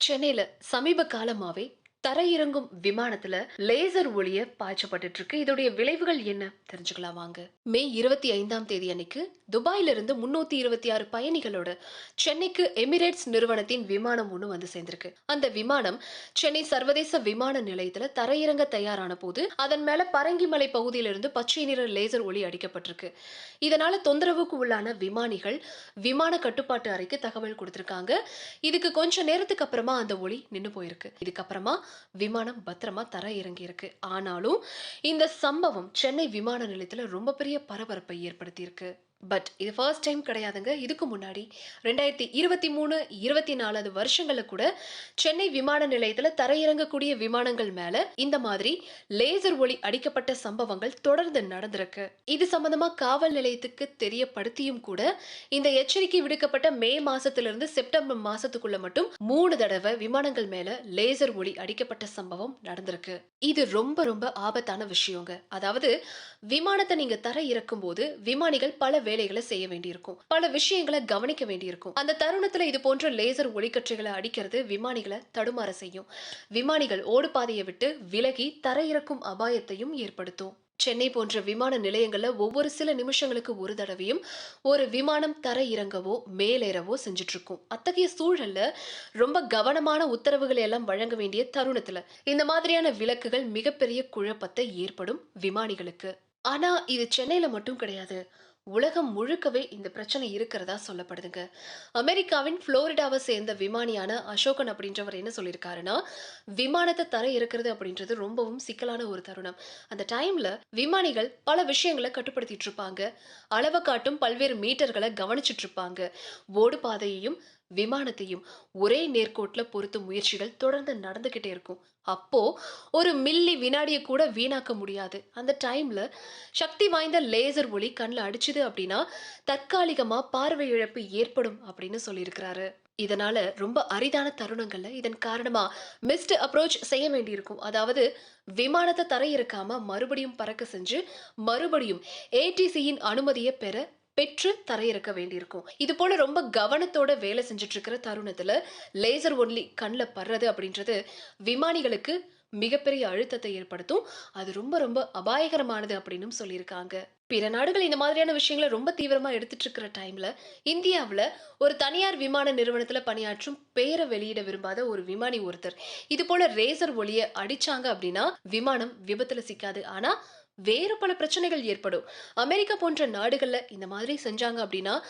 சென்னையில் சமீப காலமாவே தரையிறங்கும் விமானத்துல லேசர் ஒளிய பாய்ச்சப்பட்டு இருக்கு இதோடைய விளைவுகள் என்ன? தெரிஞ்சுக்கலாம் வாங்க. மே இருபத்தி ஐந்தாம் தேதி அன்னைக்கு துபாயில இருந்து முன்னூத்தி இருபத்தி ஆறு பயணிகளோட சென்னைக்கு எமிரேட்ஸ் நிறுவனத்தின் விமானம் ஒண்ணு வந்து சேர்ந்திருக்கு. அந்த விமானம் சென்னை சர்வதேச விமான நிலையத்துல தரையிறங்க தயாரான போது அதன் மேல பரங்கிமலை பகுதியிலிருந்து பச்சை நிற லேசர் ஒளி அடிக்கப்பட்டிருக்கு. இதனால தொந்தரவுக்கு உள்ளான விமானிகள் விமான கட்டுப்பாட்டு அறைக்கு தகவல் கொடுத்திருக்காங்க. இதுக்கு கொஞ்ச நேரத்துக்கு அப்புறமா அந்த ஒளி நின்று போயிருக்கு. இதுக்கப்புறமா விமானம் பத்திரமா தர இறங்கி இருக்கு ஆனாலும் இந்த சம்பவம் சென்னை விமான நிலையத்தில் ரொம்ப பெரிய பரபரப்பை ஏற்படுத்தியிருக்கு. பட் இது ஃபர்ஸ்ட் டைம் கிடையாதுங்க. இதுக்கு முன்னாடி ரெண்டாயிரத்தி இருபத்தி மூணு இருபத்தி நாலாவது வருஷங்களில் கூட சென்னை விமான நிலையத்துல தரையிறங்கக்கூடிய விமானங்கள் மேல இந்த மாதிரி லேசர் ஒளி அடிக்கப்பட்ட சம்பவங்கள் தொடர்ந்து நடந்திருக்கு. இது சம்பந்தமா காவல் நிலையத்துக்கு தெரியப்படுத்தியும் கூட இந்த எச்சரிக்கை விடுக்கப்பட்ட மே மாசத்திலிருந்து செப்டம்பர் மாசத்துக்குள்ள மட்டும் மூணு தடவை விமானங்கள் மேல லேசர் ஒளி அடிக்கப்பட்ட சம்பவம் நடந்திருக்கு. இது ரொம்ப ரொம்ப ஆபத்தான விஷயங்க. அதாவது விமானத்தை நீங்க தர இறக்கும் போது விமானிகள் பல வேலைகளை செய்ய வேண்டியிருக்கும். பல விஷயங்களை கவனிக்க வேண்டியிருக்கும். அந்த தருணத்துல இது போன்ற லேசர் ஒளிக்கற்றைகளை அடிக்கிறது விமானிகளை தடுமாற செய்யும். விமானிகள் ஓடுபாதையை விட்டு விலகி தரையிறக்கும் அபாயத்தையும் ஏற்படுத்தும். சென்னை போன்ற விமான நிலையங்கள்ல ஒவ்வொரு சில நிமிஷங்களுக்கு ஒரு தடவையும் ஒரு விமானம் தர இறங்கவோ மேலேறவோ செஞ்சுட்டு இருக்கும் அத்தகைய சூழல்ல ரொம்ப கவனமான உத்தரவுகளை எல்லாம் வழங்க வேண்டிய தருணத்துல இந்த மாதிரியான விலக்குகள் மிகப்பெரிய குழப்பத்தை ஏற்படும் விமானிகளுக்கு. ஆனா இது சென்னையில மட்டும் கிடையாது. உலகம் முழுக்கவே இந்த பிரச்சனை இருக்கிறதா சொல்லப்படுதுங்க. அமெரிக்காவின் புளோரிடாவை சேர்ந்த விமானியான அசோகன் அப்படின்றவர் என்ன சொல்லியிருக்காருன்னா விமானத்தை தர இருக்கிறது அப்படின்றது ரொம்பவும் சிக்கலான ஒரு தருணம். அந்த டைம்ல விமானிகள் பல விஷயங்களை கட்டுப்படுத்திட்டு இருப்பாங்க. அளவை காட்டும் பல்வேறு மீட்டர்களை கவனிச்சிட்டு இருப்பாங்க. ஓடு பாதையையும் விமானத்தையும் ஒரே நேர்கோட்டில் பொருத்தும் முயற்சிகள் தொடர்ந்து நடந்துக்கிட்டே இருக்கும். அப்போ ஒரு மில்லி வினாடியை கூட வீணாக்க முடியாது. அந்த டைம்ல சக்தி வாய்ந்த லேசர் ஒளி கண்ணில் அடிச்சுது அப்படின்னா தற்காலிகமாக பார்வை இழப்பு ஏற்படும் அப்படின்னு சொல்லியிருக்கிறாரு. இதனால ரொம்ப அரிதான தருணங்கள்ல இதன் காரணமா மிஸ்ட் அப்ரோச் செய்ய வேண்டியிருக்கும். அதாவது விமானத்தை தர இருக்காம மறுபடியும் பறக்க செஞ்சு மறுபடியும் ஏடிசியின் அனுமதியை பெற பெற்று தரையிறக்க வேண்டியிருக்கும். இது போல ரொம்ப கவனத்தோட வேலை செஞ்சுட்டு இருக்கிற தருணத்துல லேசர் ஒன்லி கண்ணில் படுறது அப்படின்றது விமானிகளுக்கு மிகப்பெரிய அழுத்தத்தை ஏற்படுத்தும். அது ரொம்ப ரொம்ப அபாயகரமானது அப்படின்னு சொல்லியிருக்காங்க. பிற நாடுகள் இந்த மாதிரியான விஷயங்களை ரொம்ப தீவிரமா எடுத்துட்டு இருக்கிற டைம்ல இந்தியாவில் ஒரு தனியார் விமான நிறுவனத்துல பணியாற்றும் பேரை வெளியிட விரும்பாத ஒரு விமானி ஒருத்தர். இது போல ரேசர் ஒளிய அடிச்சாங்க அப்படின்னா விமானம் விபத்துல சிக்காது. ஆனா வேறு பல பிரச்சனைகள் ஏற்படும். அமெரிக்கா போன்ற நாடுகள்ல இந்த மாதிரி செஞ்சாங்க அப்படின்னா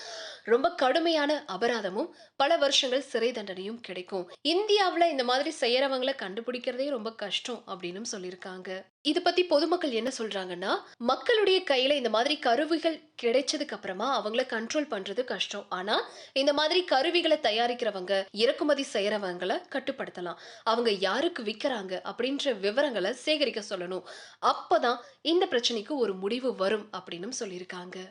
ரொம்ப கடுமையான அபராதமும் பல வருஷங்கள் சிறை தண்டனையும் கிடைக்கும். இந்தியாவுல இந்த மாதிரி செய்யறவங்களை கண்டுபிடிக்கிறதே ரொம்ப கஷ்டம் அப்படின்னு சொல்லியிருக்காங்க. இது பத்தி பொதுமக்கள் என்ன சொல்றாங்கன்னா மக்களுடைய கையில இந்த மாதிரி கருவிகள் கிடைச்சதுக்கு அப்புறமா அவங்கள கண்ட்ரோல் பண்றது கஷ்டம். ஆனா இந்த மாதிரி கருவிகளை தயாரிக்கிறவங்க இறக்குமதி செய்யறவங்கள கட்டுப்படுத்தலாம். அவங்க யாருக்கு விற்கிறாங்க அப்படின்ற விவரங்களை சேகரிக்க சொல்லணும். அப்பதான் இந்த பிரச்சனைக்கு ஒரு முடிவு வரும் அப்படின்னு சொல்லியிருக்காங்க.